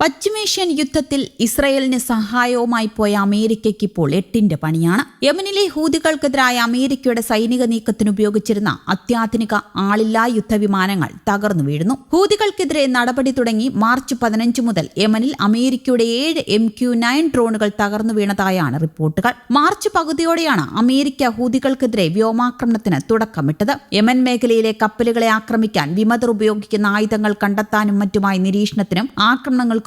പശ്ചിമേഷ്യൻ യുദ്ധത്തിൽ ഇസ്രയേലിന് സഹായവുമായി പോയ അമേരിക്കയ്ക്ക് ഇപ്പോൾ എട്ടിന്റെ പണിയാണ്. യമനിലെ ഹൂതികൾക്കെതിരായ അമേരിക്കയുടെ സൈനിക നീക്കത്തിന് ഉപയോഗിച്ചിരുന്ന അത്യാധുനിക ആളില്ലാ യുദ്ധവിമാനങ്ങൾ തകർന്നു വീഴുന്നു. ഹൂതികൾക്കെതിരെ നടപടി തുടങ്ങി മാർച്ച് പതിനഞ്ച് മുതൽ യമനിൽ അമേരിക്കയുടെ ഏഴ് എം ക്യു നയൻ ഡ്രോണുകൾ തകർന്നു വീണതായാണ് റിപ്പോർട്ടുകൾ. മാർച്ച് പകുതിയോടെയാണ് അമേരിക്ക ഹൂതികൾക്കെതിരെ വ്യോമാക്രമണത്തിന് തുടക്കമിട്ടത്. യമൻ മേഖലയിലെ കപ്പലുകളെ ആക്രമിക്കാൻ വിമതർ ഉപയോഗിക്കുന്ന ആയുധങ്ങൾ കണ്ടെത്താനും മറ്റുമായി നിരീക്ഷണത്തിനും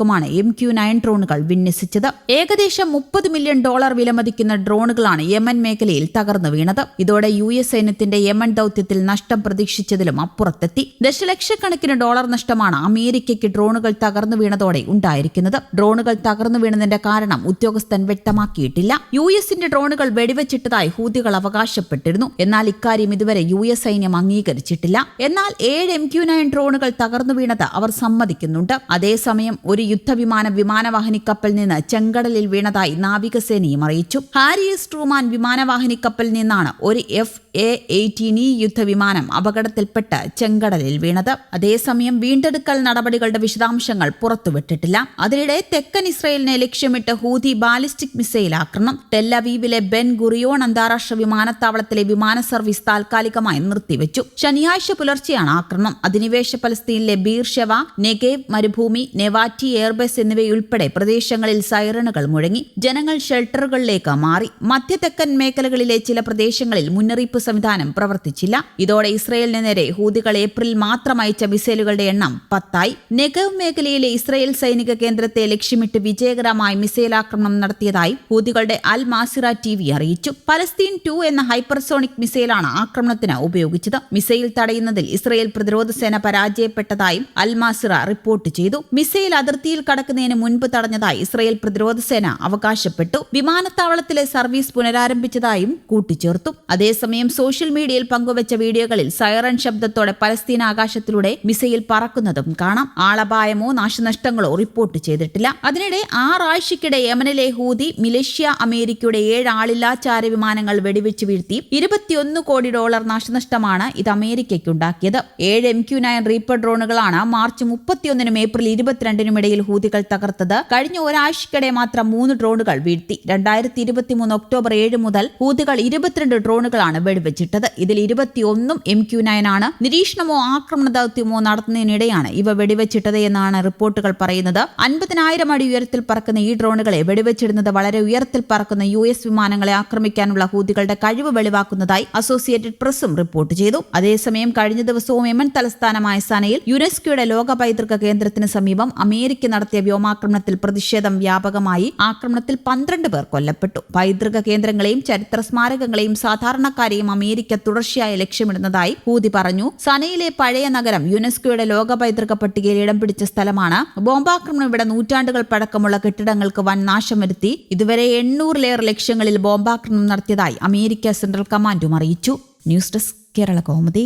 ആക്രമണങ്ങൾക്കുമാണ് എം ക്യു നയൻ ഡ്രോണുകൾ വിന്യസിച്ചത്. ഏകദേശം മുപ്പത് മില്യൺ ഡോളർ വിലമതിക്കുന്ന ഡ്രോണുകളാണ് യമൻ മേഖലയിൽ തകർന്നു വീണത്. ഇതോടെ യു എസ് സൈന്യത്തിന്റെ യമൻ ദൌത്യത്തിൽ നഷ്ടം പ്രതീക്ഷിച്ചതിലും അപ്പുറത്തെത്തി. ദശലക്ഷക്കണക്കിന് ഡോളർ നഷ്ടമാണ് അമേരിക്കയ്ക്ക് ഡ്രോണുകൾ തകർന്നു വീണതോടെ ഉണ്ടായിരിക്കുന്നത്. ഡ്രോണുകൾ തകർന്നു വീണതിന്റെ കാരണം ഉദ്യോഗസ്ഥൻ വ്യക്തമാക്കിയിട്ടില്ല. യു എസിന്റെ ഡ്രോണുകൾ വെടിവെച്ചിട്ടതായി ഹൂതികൾ അവകാശപ്പെട്ടിരുന്നു. എന്നാൽ ഇക്കാര്യം ഇതുവരെ യു എസ് സൈന്യം അംഗീകരിച്ചിട്ടില്ല. എന്നാൽ ഏഴ് എം ക്യു നയൻ ഡ്രോണുകൾ തകർന്നു വീണത് അവർ സമ്മതിക്കുന്നുണ്ട്. അതേസമയം ഒരു യുദ്ധവിമാന വിമാനവാഹിനി കപ്പൽ നിന്ന് ചെങ്കടലിൽ വീണതായി നാവികസേനയും അറിയിച്ചു. ഹാരിയസ് ട്രൂമാൻ വിമാനവാഹിനി കപ്പൽ നിന്നാണ് ഒരു എഫ് എ എയ്റ്റീൻ ഇ യുദ്ധവിമാനം അപകടത്തിൽപ്പെട്ട് ചെങ്കടലിൽ വീണത്. അതേസമയം വീണ്ടെടുക്കൽ നടപടികളുടെ വിശദാംശങ്ങൾ പുറത്തുവിട്ടിട്ടില്ല. അതിനിടെ തെക്കൻ ഇസ്രയേലിനെ ലക്ഷ്യമിട്ട് ഹൂതി ബാലിസ്റ്റിക് മിസൈൽ ആക്രമണം. ടെല്ലവീവിലെ ബെൻ ഗുറിയോൺ അന്താരാഷ്ട്ര വിമാനത്താവളത്തിലെ വിമാന സർവീസ് താൽക്കാലികമായി നിർത്തിവെച്ചു. ശനിയാഴ്ച പുലർച്ചെയാണ് ആക്രമണം. അധിനിവേശ പലസ്തീനിലെ ബീർഷെവ നെഗേവ് മരുഭൂമി നെവാറ്റി എയർബേസ് എന്നിവയുൾപ്പെടെ പ്രദേശങ്ങളിൽ സൈറണുകൾ മുഴങ്ങി ജനങ്ങൾ ഷെൽട്ടറുകളിലേക്ക് മാറി മധ്യതെക്കൻ മേഖലകളിലെ ചില പ്രദേശങ്ങളിൽ മുന്നറിയിപ്പ് സംവിധാനം പ്രവർത്തിച്ചില്ല. ഇതോടെ ഇസ്രയേലിന് നേരെ ഹൂതികൾ ഏപ്രിൽ മാത്രം അയച്ച മിസൈലുകളുടെ എണ്ണം പത്തായി. നെഗവ് മേഖലയിലെ ഇസ്രയേൽ സൈനിക കേന്ദ്രത്തെ ലക്ഷ്യമിട്ട് വിജയകരമായി മിസൈൽ ആക്രമണം നടത്തിയതായി ഹൂതികളുടെ അൽ മാസിറ ടി വി അറിയിച്ചു. പലസ്തീൻ ടു എന്ന ഹൈപ്പർസോണിക് മിസൈലാണ് ആക്രമണത്തിന് ഉപയോഗിച്ചത്. മിസൈൽ തടയുന്നതിൽ ഇസ്രയേൽ പ്രതിരോധ സേന പരാജയപ്പെട്ടതായും അൽ മാസിറ റിപ്പോർട്ട് ചെയ്തു. മിസൈൽ അതിർത്തിയിൽ കടക്കുന്നതിന് മുൻപ് തടഞ്ഞതായി ഇസ്രയേൽ പ്രതിരോധ സേന അവകാശപ്പെട്ടു. വിമാനത്താവളത്തിലെ സർവീസ് പുനരാരംഭിച്ചതായും കൂട്ടിച്ചേർത്തു. അതേസമയം സോഷ്യൽ മീഡിയയിൽ പങ്കുവച്ച വീഡിയോകളിൽ സൈറൺ ശബ്ദത്തോടെ പലസ്തീൻ ആകാശത്തിലൂടെ മിസൈൽ പറക്കുന്നതും കാണാം. ആളപായമോ നാശനഷ്ടങ്ങളോ റിപ്പോർട്ട് ചെയ്തിട്ടില്ല. അതിനിടെ ആറാഴ്ചയ്ക്കിടെ യമനിലെ ഹൂതി മിലേഷ്യ അമേരിക്കയുടെ ഏഴ് ആളില്ലാ ചാരവിമാനങ്ങൾ വെടിവെച്ച് വീഴ്ത്തി ഇരുപത്തിയൊന്ന് കോടി ഡോളർ നാശനഷ്ടമാണ് ഇത് അമേരിക്കയ്ക്കുണ്ടാക്കിയത്. ഏഴ് എം ക്യു നയൻ റീപ്പർ ഡ്രോണുകളാണ് മാർച്ച് മുപ്പത്തിയൊന്നിനും ഏപ്രിൽ ഇരുപത്തിരണ്ടിനും ഇടയിൽ ഹൂതികൾ തകർത്തത്. കഴിഞ്ഞ ഒരാഴ്ചക്കിടെ മാത്രം മൂന്ന് ഡ്രോണുകൾ വീഴ്ത്തി. രണ്ടായിരത്തി ഇരുപത്തിമൂന്ന് ഒക്ടോബർ ഏഴ് മുതൽ ഹൂതികൾ ഇരുപത്തിരണ്ട് ഡ്രോണുകളാണ് വെടിവെച്ചിട്ടത്. ഇതിൽ ഇരുപത്തിയൊന്നും എം ക്യു നയൻ ആണ്. നിരീക്ഷണമോ ആക്രമണ ദൗത്യമോ നടത്തുന്നതിനിടെയാണ് ഇവ വെടിവെച്ചിട്ടത് എന്നാണ് റിപ്പോർട്ടുകൾ പറയുന്നത്. അൻപതിനായിരം അടി ഉയരത്തിൽ പറക്കുന്ന ഈ ഡ്രോണുകളെ വെടിവെച്ചിടുന്നത് വളരെ ഉയരത്തിൽ പറക്കുന്ന യു എസ് വിമാനങ്ങളെ ആക്രമിക്കാനുള്ള ഹൂതികളുടെ കഴിവ് വെളിവാക്കുന്നതായി അസോസിയേറ്റഡ് പ്രസും റിപ്പോർട്ട് ചെയ്തു. അതേസമയം കഴിഞ്ഞ ദിവസവും യമൻ തലസ്ഥാനമായ സനയിൽ യുനെസ്കോയുടെ ലോക പൈതൃക കേന്ദ്രത്തിന് സമീപം അമേരിക്ക നടത്തിയ വ്യോമാക്രമണത്തിൽ പ്രതിഷേധം വ്യാപകമായി ആക്രമണത്തിൽ പന്ത്രണ്ട് പേർ കൊല്ലപ്പെട്ടു. പൈതൃക കേന്ദ്രങ്ങളെയും ചരിത്ര സ്മാരകങ്ങളെയും സാധാരണക്കാരെയും അമേരിക്ക തുടർച്ചയായി ലക്ഷ്യമിടുന്നതായി ഹൂതി പറഞ്ഞു. സനയിലെ പഴയ നഗരം യുനെസ്കോയുടെ ലോക പൈതൃക പട്ടികയിൽ ഇടം പിടിച്ച സ്ഥലമാണ്. ബോംബാക്രമണം ഇവിടെ നൂറ്റാണ്ടുകൾ പഴക്കമുള്ള കെട്ടിടങ്ങൾക്ക് വൻ നാശം വരുത്തി. ഇതുവരെ എണ്ണൂറിലേറെ ലക്ഷ്യങ്ങളിൽ ബോംബാക്രമണം നടത്തിയതായി അമേരിക്ക സെൻട്രൽ കമാൻഡും അറിയിച്ചു. News desk Kerala Kaumudi.